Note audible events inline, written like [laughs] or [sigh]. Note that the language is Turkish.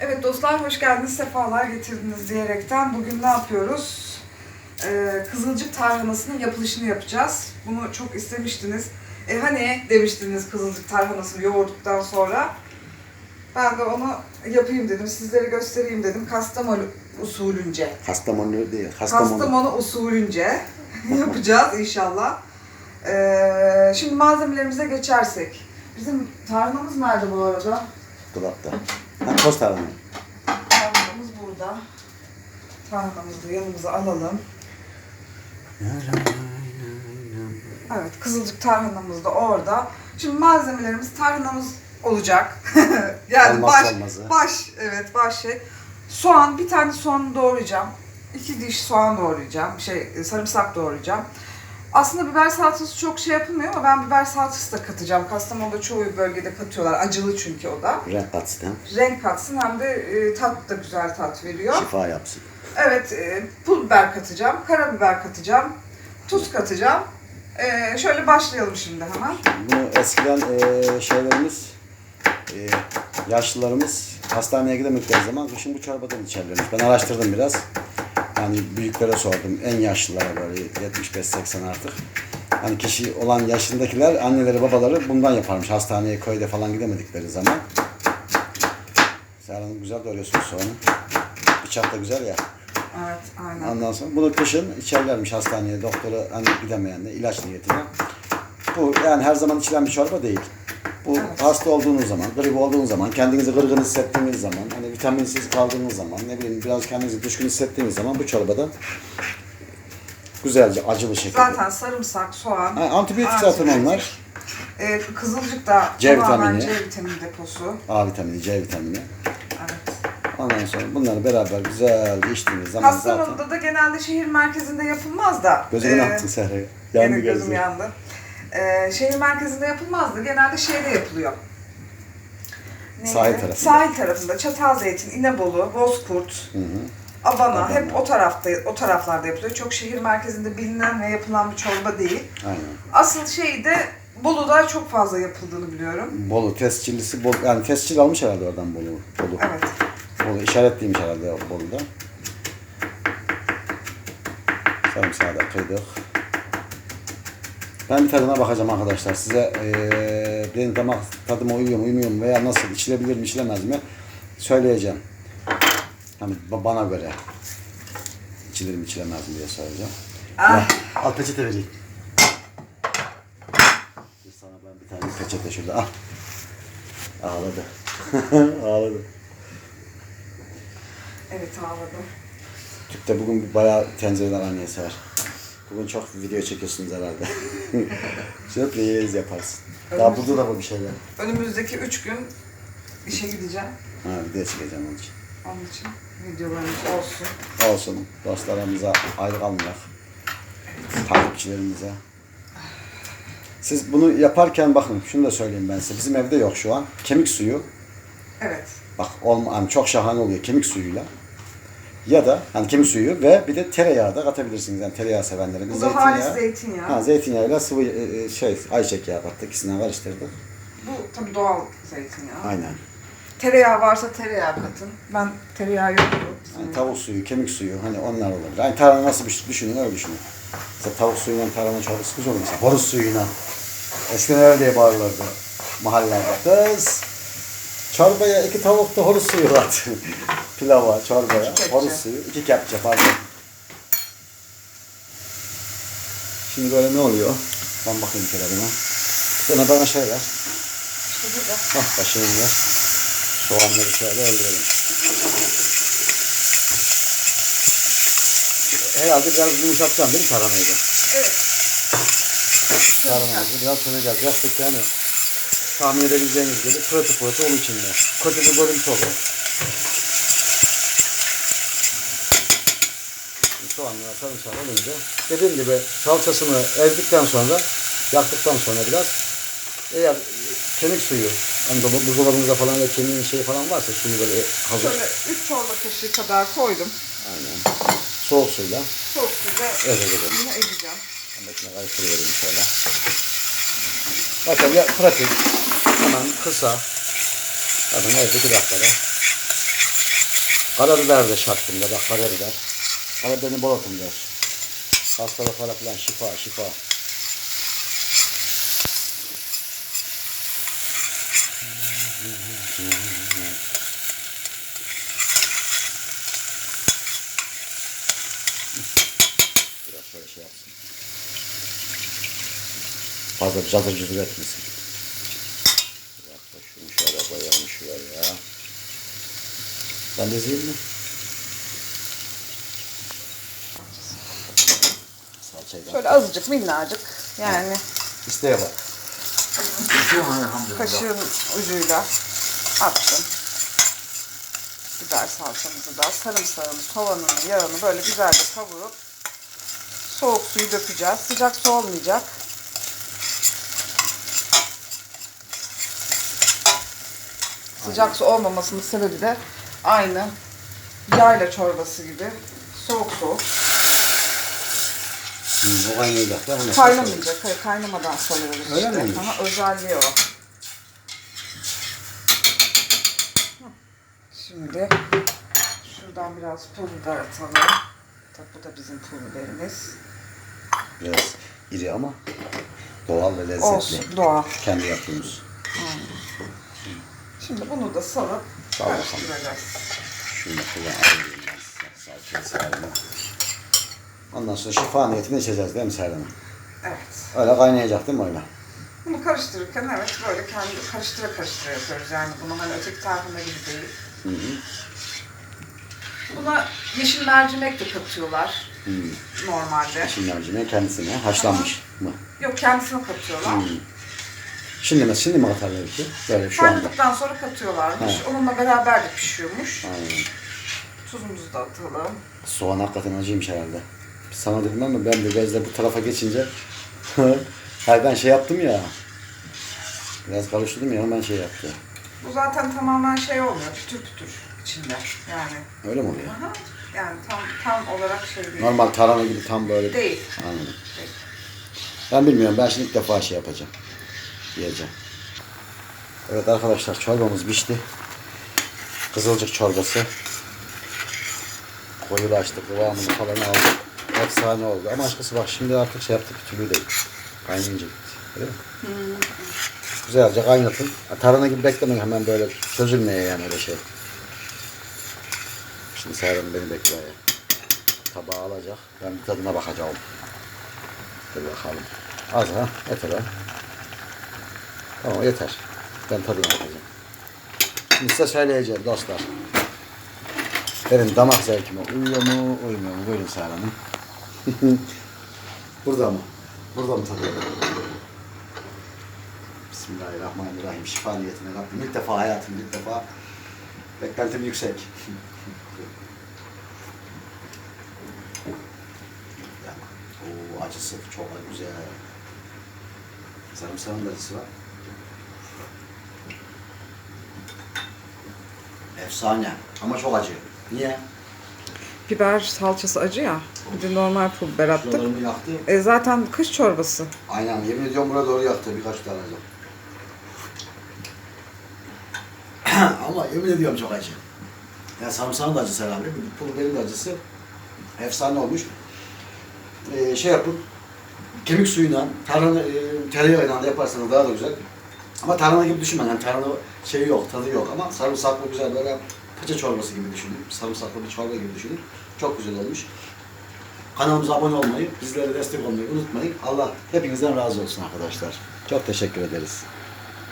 Evet dostlar hoş geldiniz, sefalar getirdiniz diyerekten bugün ne yapıyoruz? Ee, kızılcık tarhanasının yapılışını yapacağız. Bunu çok istemiştiniz. E hani demiştiniz kızılcık tarhanasını yoğurduktan sonra. Ben de onu yapayım dedim, sizlere göstereyim dedim. Kastamonu usulünce. Kastamonu değil, Kastamonu. Kastamonu usulünce [laughs] yapacağız inşallah. Ee, şimdi malzemelerimize geçersek. Bizim tarhanamız nerede bu arada? Dolapta. Ha, tost tarhana. Tarhanamız burada. Tarhanamızı da yanımıza alalım. Evet, kızılcık tarhanamız da orada. Şimdi malzemelerimiz tarhanamız olacak. [laughs] yani Olmazsa baş, olmazı. baş, evet baş şey. Soğan, bir tane soğan doğrayacağım. İki diş soğan doğrayacağım. Şey, sarımsak doğrayacağım. Aslında biber salçası çok şey yapılmıyor ama ben biber salçası da katacağım. Kastamonu'da çoğu bölgede katıyorlar. Acılı çünkü o da. Renk katsın. Renk katsın hem de e, tat da güzel tat veriyor. Şifa yapsın. Evet, e, pul biber katacağım, karabiber katacağım, tuz katacağım. E, şöyle başlayalım şimdi hemen. Bunu eskiden e, şeylerimiz, e, yaşlılarımız hastaneye gidemedikleri zaman kışın bu çorbadan içerlermiş. Ben araştırdım biraz. Yani büyüklere sordum. En yaşlılara böyle 75-80 artık. Hani kişi olan yaşındakiler, anneleri, babaları bundan yaparmış. Hastaneye, köyde falan gidemedikleri zaman. Serhan güzel doğruyorsun soğanı. Bıçak da güzel ya. Evet, aynen. Ondan sonra bunu kışın içerlermiş hastaneye doktora hani gidemeyenler ilaç niyetine. Bu yani her zaman içilen bir çorba değil. Bu Evet. hasta olduğunuz zaman, grip olduğunuz zaman, kendinizi gırgın hissettiğiniz zaman, hani vitaminsiz kaldığınız zaman, ne bileyim biraz kendinizi düşkün hissettiğiniz zaman bu çorbada güzelce acılı şekilde. Zaten sarımsak, soğan, Ha, antibiyotik zaten onlar. E, kızılcık da C vitamini. C vitamini deposu. A vitamini, C vitamini. Evet. Ondan sonra bunları beraber güzel içtiğiniz zaman zaten Kastamonu'da da genelde şehir merkezinde yapılmaz da. gözüme e, ne yaptın Serra? Yandı gözüm gözüm. yandı. E, şehir merkezinde yapılmaz da genelde şeyde yapılıyor. Neydi? Sahil tarafında. Sahil tarafında. Çatalzeytin, İnebolu, Bozkurt. Hı hı. Abana Abana. hep o tarafta o taraflarda yapılıyor. Çok şehir merkezinde bilinen ve yapılan bir çorba değil. Aynen. Asıl şey de Bolu'da çok fazla yapıldığını biliyorum. Bolu tescillisi Bolu yani tescil almış herhalde oradan Bolu. Bolu. Evet. Bolu işaretliymiş herhalde Bolu'da. Sarımsağı da kıydık. Ben bir tadına bakacağım arkadaşlar. Size eee benim damak tadıma uyuyor mu uymuyor mu veya nasıl içilebilir mi içilemez mi söyleyeceğim. Hani ba- bana göre içilir mi içilemez mi diye söyleyeceğim. Ah. Ya, al peçete vereyim. Dur sana ben bir tane peçete şurada al. Ağladı. [laughs] Ağladı. Evet ağladım. Tüpte bugün bayağı tencereden anneye sever. Bugün çok video çekiyorsunuz herhalde. [laughs] Sürpriz yaparsın. Daha burada da var bir şeyler. Önümüzdeki üç gün işe gideceğim. Ha video çekeceğim onun için. Onun için videolarımız olsun. Olsun dostlarımıza ayrı kalmayak. Takipçilerimize. Siz bunu yaparken bakın şunu da söyleyeyim ben size. Bizim evde yok şu an. Kemik suyu. Evet. Bak olma, hani çok şahane oluyor kemik suyuyla. Ya da hani kemik suyu ve bir de tereyağı da katabilirsiniz. Yani tereyağı sevenlere. Biz Bu da halis zeytinyağı. Ha, zeytinyağıyla sıvı e, e, şey ayçiçek yağı kattık. İkisinden karıştırdık. Bu tabii doğal zeytinyağı. Aynen. Tereyağı varsa tereyağı katın. Ben tereyağı bizim Yani tavuk suyu, kemik suyu hani onlar olabilir. Yani tarhana nasıl bir düşünün öyle düşünün. Mesela tavuk suyuyla tarhana çorbası güzel olur. Mesela horoz suyuyla. Eskiden öyle diye bağırırlardı mahallelerde. Kız çorbaya iki tavuk da horoz suyu at. [laughs] Pilava, çorbaya, horoz suyu, iki kepçe pardon. Şimdi böyle ne oluyor? Ben bakayım şöyle buna. Sonra bana şey ver. İşte burada. Hah başını ver. Soğanları şöyle öldürelim. Herhalde biraz yumuşatacağım değil mi tarhanayı da? Evet. Tarhanayı biraz söneceğiz. Yoksa yani tahmin edebileceğiniz gibi pırtı pırtı onun içinde. Kötü bir görüntü olur. Soğanlar sarımsak olunca dediğim gibi salçasını ezdikten sonra yaktıktan sonra biraz eğer kemik suyu hani bu- buzdolabınızda falan da kemiğin şey falan varsa suyu böyle hazır. Şöyle 3 çorba kaşığı kadar koydum. Aynen. Soğuk suyla Soğuk suyla Evet, evet. Ben de şuna karıştırıvereyim şöyle. Bakın ya pratik. Hemen kısa. Hemen evde bir dakikada. Karabiber de şartında bak karabiber. Karabiberini bol atın biraz. Hastalıklara falan şifa şifa. Biraz şöyle şey yapsın. Fazla cazır cızır etmesin. Bir dakika şunu şöyle koyalım şuraya. Ben de ezeyim mi? Da. Şöyle azıcık minnacık yani İsteğe bak. kaşığın ucuyla attım. Biber salçamızı da sarımsağını, soğanını, yağını böyle güzelce kavurup soğuk suyu dökeceğiz. Sıcak su olmayacak. Sıcak su olmamasının sebebi de aynı yayla çorbası gibi soğuk soğuk. Hı, o kaynayacak onu- Kaynamayacak. Hayır, kaynamadan soruyoruz Öyle işte. miymiş? Aha, özelliği o. Şimdi şuradan biraz pul biber atalım. Tabii bu da bizim pul biberimiz. Biraz iri ama doğal ve lezzetli. Olsun, doğal. Kendi yaptığımız. Şimdi bunu da salıp Sal bakalım. karıştıracağız. Şunu kullan alayım ben size. Salçayı sarma. Ondan sonra şifa niyetini içeceğiz değil mi Hanım? Evet. Öyle kaynayacak değil mi öyle? Bunu karıştırırken evet böyle kendi karıştıra karıştıra yapıyoruz. Yani bunu hani öteki tarifinde gibi değil. Hı hı. Buna yeşil mercimek de katıyorlar Hı. normalde. Şimdi mercimeği kendisine haşlanmış mı? Yok kendisine katıyorlar. Hı. Şimdi mi, şimdi mi atarlar ki? Böyle şu anda. Kaynadıktan sonra katıyorlarmış. He. Onunla beraber de pişiyormuş. Aynen. Tuzumuzu da atalım. Soğan hakikaten acıymış herhalde. Sana dedim ama ben de bezle bu tarafa geçince [laughs] her ben şey yaptım ya. Biraz karıştırdım ya hemen şey yaptı. Bu zaten tamamen şey olmuyor. Pütür pütür içinde. Yani. Öyle mi oluyor? Aha. Yani tam tam olarak şey değil. Normal tarhana gibi tam böyle. Değil. Anladım. Değil. Ben bilmiyorum. Ben şimdi ilk defa şey yapacağım. Yiyeceğim. Evet arkadaşlar çorbamız pişti. Kızılcık çorbası. Koyulaştı. Kıvamını falan aldık. Efsane oldu. Ama açıkçası bak şimdi artık şey yaptık. Türlü değil. Kaynayınca gitti. Öyle mi? Güzelce kaynatın. Tarhana gibi beklemeyin hemen böyle çözülmeye yani öyle şey. Şimdi Serhan beni bekliyor. Tabağı alacak. Ben bir tadına bakacağım. Dur bakalım. Az ha. Yeter ha. Tamam yeter. Ben tadına bakacağım. Şimdi size söyleyeceğim dostlar. Benim damak zevkime uyuyor mu, uymuyor mu? Buyurun Serhan Hanım. [laughs] Burada mı? Burada mı tadıyor? Bismillahirrahmanirrahim. Şifa niyetine Rabbim. İlk defa hayatımda ilk defa beklentim yüksek. [laughs] Oo, acısı çok güzel. Sarımsağın da acısı var. Efsane ama çok acı. Niye? Biber salçası acı ya. Bir de normal pul biber attık. Şuralarımı yaktı. E zaten kış çorbası. Aynen yemin ediyorum buraya doğru yaktı birkaç tane alacağım. [clears throat] Ama yemin ediyorum çok acı. Ya sarımsağın da acısı herhalde. Pul biberin de acısı. Efsane olmuş. Ee, şey yapın. Kemik suyuyla, tarhana, e, tereyağıyla da yaparsanız daha da güzel. Ama tarhana gibi düşünmeyin. Yani tarhana şeyi yok, tadı yok ama sarımsaklı güzel böyle paça çorbası gibi düşünün. Sarımsaklı bir çorba gibi düşünün. Çok güzel olmuş. Kanalımıza abone olmayı, bizlere destek olmayı unutmayın. Allah hepinizden razı olsun arkadaşlar. Çok teşekkür ederiz.